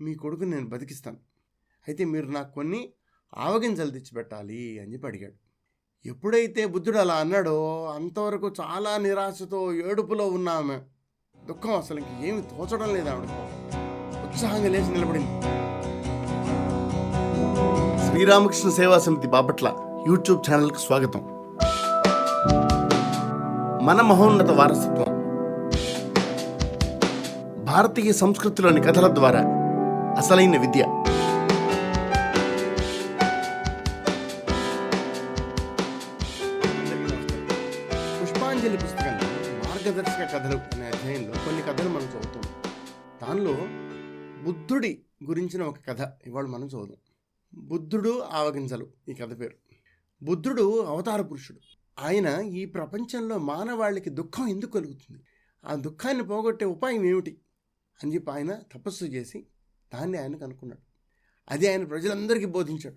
మీ కొడుకుని నేను బతికిస్తాను. అయితే మీరు నాకు కొన్ని ఆవగింజలు తెచ్చిపెట్టాలి అని చెప్పి అడిగాడు. ఎప్పుడైతే బుద్ధుడు అలా అన్నాడో అంతవరకు చాలా నిరాశతో ఏడుపులో ఉన్న ఆమె. దుఃఖం అసలు ఇంక ఏమి తోచడం లేదు ఆవిడ. ఉత్సాహంగా లేచి నిలబడింది. శ్రీరామకృష్ణ సేవా సమితి బాపట్ల యూట్యూబ్ ఛానల్కి స్వాగతం. మన మహోన్నత వారసత్వం. భారతీయ సంస్కృతిలోని కథల ద్వారా అసలైన విద్య. పుష్పాంజలి పుస్తకంలో మార్గదర్శక కథలు అనే అధ్యాయంలో కొన్ని కథలు మనం చదువుతాం. దానిలో బుద్ధుడి గురించిన ఒక కథ ఇవాళ మనం చదువుదాం. బుద్ధుడు ఆవగింజలు ఈ కథ పేరు. బుద్ధుడు అవతార పురుషుడు. ఆయన ఈ ప్రపంచంలో మానవాళికి దుఃఖం ఎందుకు కలుగుతుంది? ఆ దుఃఖాన్ని పోగొట్టే ఉపాయం ఏమిటి? అని చెప్పి ఆయన తపస్సు చేసి దాన్ని ఆయన కనుక్కున్నాడు. అది ఆయన ప్రజలందరికీ బోధించాడు.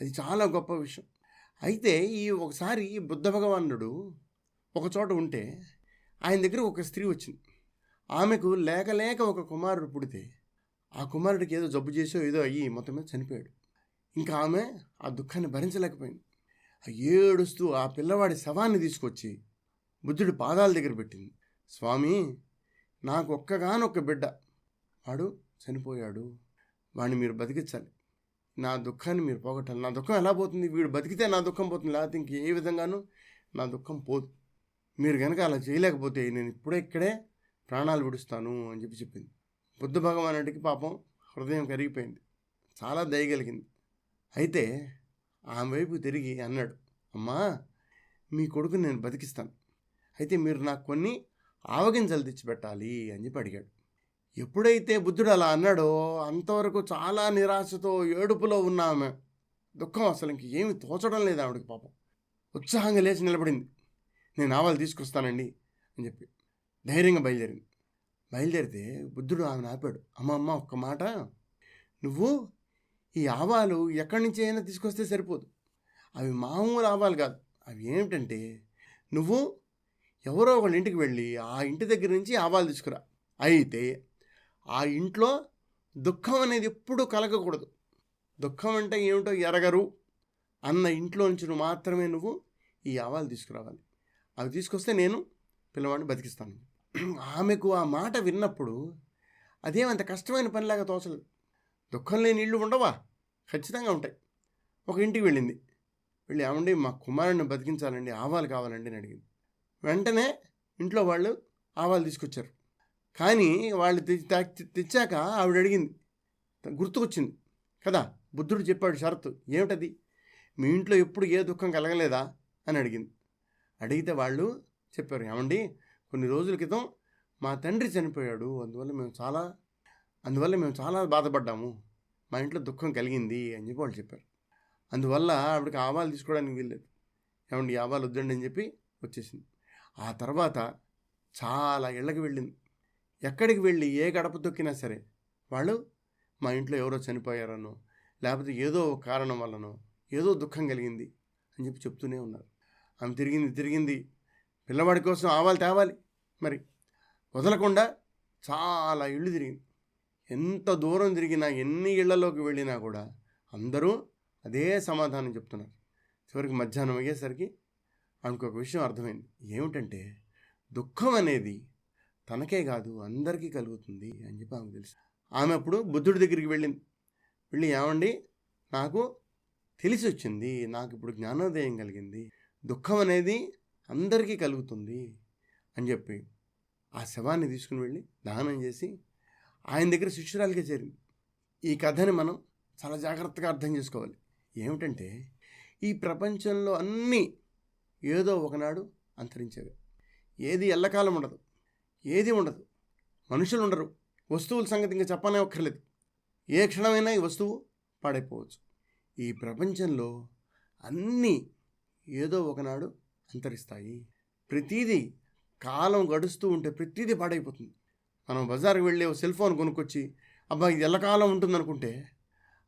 అది చాలా గొప్ప విషయం. అయితే ఈ ఒకసారి ఈ బుద్ధ భగవానుడు ఒకచోట ఉంటే ఆయన దగ్గర ఒక స్త్రీ వచ్చింది. ఆమెకు లేక లేక ఒక కుమారుడు పుడితే ఆ కుమారుడికి ఏదో జబ్బు చేసో ఏదో అయ్యి మొత్తం మీద చనిపోయాడు. ఇంకా ఆమె ఆ దుఃఖాన్ని భరించలేకపోయింది. ఏడుస్తూ ఆ పిల్లవాడి శవాన్ని తీసుకొచ్చి బుద్ధుడి పాదాల దగ్గర పెట్టింది. స్వామి నాకు ఒక్కగానొక్క బిడ్డ. వాడు చనిపోయాడు. వాడిని మీరు బతికించాలి. నా దుఃఖాన్ని మీరు పోగొట్టాలి. నా దుఃఖం ఎలా పోతుంది? వీడు బతికితే నా దుఃఖం పోతుంది. లేకపోతే ఇంక ఏ విధంగానూ నా దుఃఖం పోదు. మీరు కనుక అలా చేయలేకపోతే నేను ఇప్పుడే ఇక్కడే ప్రాణాలు విడుస్తాను అని చెప్పి చెప్పింది. బుద్ధ భగవానుడికి పాపం హృదయం కరిగిపోయింది. చాలా దయగలిగింది అయితే ఆమె వైపు తిరిగి అన్నాడు అమ్మా మీ కొడుకుని నేను బతికిస్తాను. అయితే మీరు నాకు కొన్ని ఆవగింజలు తెచ్చిపెట్టాలి అని చెప్పి అడిగాడు. ఎప్పుడైతే బుద్ధుడు అలా అన్నాడో అంతవరకు చాలా నిరాశతో ఏడుపులో ఉన్న ఆమె దుఃఖం అసలు ఇంక ఏమి తోచడం లేదు ఆవిడకి పాపం. ఉత్సాహంగా లేచి నిలబడింది. నేను ఆవాలు తీసుకొస్తానండి అని చెప్పి ధైర్యంగా బయలుదేరింది. బయలుదేరితే బుద్ధుడు ఆమెను ఆపాడు. అమ్మ అమ్మ ఒక్క మాట. నువ్వు ఈ ఆవాలు ఎక్కడి నుంచి అయినా తీసుకొస్తే సరిపోదు. అవి మామూలు ఆవాలు కాదు. అవి ఏమిటంటే నువ్వు ఎవరో ఒకళ్ళ ఇంటికి వెళ్ళి ఆ ఇంటి దగ్గర నుంచి ఆవాలు తీసుకురా. అయితే ఆ ఇంట్లో దుఃఖం అనేది ఎప్పుడూ కలగకూడదు. దుఃఖం అంటే ఏమిటో ఎరగరు. అన్న ఇంట్లో నుంచి నువ్వు మాత్రమే నువ్వు ఈ ఆవాలు తీసుకురావాలి. అవి తీసుకొస్తే నేను పిల్లవాడిని బతికిస్తాను. ఆమెకు ఆ మాట విన్నప్పుడు అదేమంత కష్టమైన పనిలాగా తోచలేదు. దుఃఖం లేని ఇళ్ళు ఉండవా? ఖచ్చితంగా ఉంటాయి. ఒక ఇంటికి వెళ్ళింది. వెళ్ళి ఏమండి మా కుమారుడిని బతికించాలండి ఆవాలు కావాలండి అని అడిగింది. వెంటనే ఇంట్లో వాళ్ళు ఆవాలు తీసుకొచ్చారు. కానీ వాళ్ళు తెచ్చాక ఆవిడ అడిగింది గుర్తుకొచ్చింది. కదా బుద్ధుడు చెప్పాడు షరతు. ఏమిటది? మీ ఇంట్లో ఎప్పుడు ఏ దుఃఖం కలగలేదా? అని అడిగింది. అడిగితే వాళ్ళు చెప్పారు ఏమండి కొన్ని రోజుల క్రితం మా తండ్రి చనిపోయాడు. అందువల్ల మేము చాలా అందువల్ల మేము చాలా బాధపడ్డాము. మా ఇంట్లో దుఃఖం కలిగింది అని చెప్పి వాళ్ళు చెప్పారు. అందువల్ల ఆవిడకి ఆవాలు తీసుకోవడానికి వీల్లేదు. ఏమండి ఆవాలు వద్దండి అని చెప్పి వచ్చేసింది. ఆ తర్వాత చాలా ఇళ్ళకి వెళ్ళింది. ఎక్కడికి వెళ్ళి ఏ గడప దొక్కినా సరే వాళ్ళు మా ఇంట్లో ఎవరో చనిపోయారనో లేకపోతే ఏదో కారణం వల్లనో ఏదో దుఃఖం కలిగింది అని చెప్పి చెప్తూనే ఉన్నారు. ఆమె తిరిగింది తిరిగింది. పిల్లవాడి కోసం ఆవాలు తేవాలి. మరి వదలకుండా చాలా ఇళ్ళు తిరిగింది. ఎంత దూరం తిరిగినా ఎన్ని ఇళ్ళలోకి వెళ్ళినా కూడా అందరూ అదే సమాధానం చెప్తున్నారు. చివరికి మధ్యాహ్నం అయ్యేసరికి ఆమెకు ఒక విషయం అర్థమైంది. ఏమిటంటే దుఃఖం అనేది తనకే కాదు అందరికీ కలుగుతుంది అని చెప్పి ఆమెకు తెలుసు. ఆమె అప్పుడు బుద్ధుడి దగ్గరికి వెళ్ళింది. వెళ్ళి ఏమండి? నాకు తెలిసి వచ్చింది నాకు ఇప్పుడు జ్ఞానోదయం కలిగింది దుఃఖం అనేది అందరికీ కలుగుతుంది అని చెప్పి ఆ శవాన్ని తీసుకుని వెళ్ళి దహనం చేసి ఆయన దగ్గర శిష్యురాలిగా చేరింది. ఈ కథని మనం చాలా జాగ్రత్తగా అర్థం చేసుకోవాలి. ఏమిటంటే ఈ ప్రపంచంలో అన్నీ ఏదో ఒకనాడు అంతరించేవి. ఏది ఎల్లకాలం ఉండదు. ఏది ఉండదు. మనుషులు ఉండరు. వస్తువుల సంగతి ఇంకా చెప్పనే ఒక్కర్లేదు. ఏ క్షణమైనా ఈ వస్తువు పాడైపోవచ్చు. ఈ ప్రపంచంలో అన్నీ ఏదో ఒకనాడు అంతరిస్తాయి. ప్రతీదీ కాలం గడుస్తూ ఉంటే ప్రతీదీ పాడైపోతుంది. మనం బజార్కి వెళ్ళి ఒక సెల్ ఫోన్ కొనుక్కొచ్చి అబ్బా ఇది ఎల్లకాలం ఉంటుంది అనుకుంటే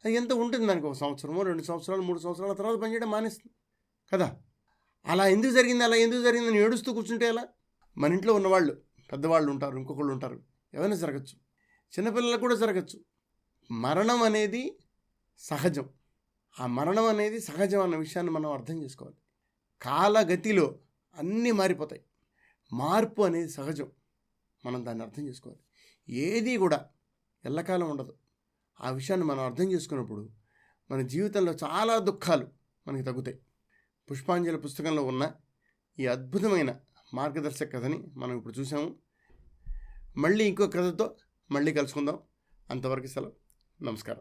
అది ఎంత ఉంటుంది దానికి? ఒక సంవత్సరమో రెండు సంవత్సరాలు మూడు సంవత్సరాల తర్వాత పనిచేయడం మానేస్తుంది. కదా? అలా ఎందుకు జరిగింది? అలా ఎందుకు జరిగిందని ఏడుస్తూ కూర్చుంటే అలా మన ఇంట్లో ఉన్నవాళ్ళు పెద్దవాళ్ళు ఉంటారు ఇంకొకళ్ళు ఉంటారు. ఎవరైనా జరగచ్చు. చిన్నపిల్లలకు కూడా జరగచ్చు. మరణం అనేది సహజం. ఆ మరణం అనేది సహజం అన్న విషయాన్ని మనం అర్థం చేసుకోవాలి. కాలగతిలో అన్నీ మారిపోతాయి. మార్పు అనేది సహజం. మనం దాన్ని అర్థం చేసుకోవాలి. ఏది కూడా ఎల్లకాలం ఉండదు. ఆ విషయాన్ని మనం అర్థం చేసుకున్నప్పుడు మన జీవితంలో చాలా దుఃఖాలు మనకి తగ్గుతాయి. పుష్పాంజలి పుస్తకంలో ఉన్న ఈ అద్భుతమైన మార్గదర్శక కథని మనం ఇప్పుడు చూసాము. మళ్ళీ ఇంకో కథతో మళ్ళీ కలుసుకుందాం. అంతవరకు సెలవు. నమస్కారం.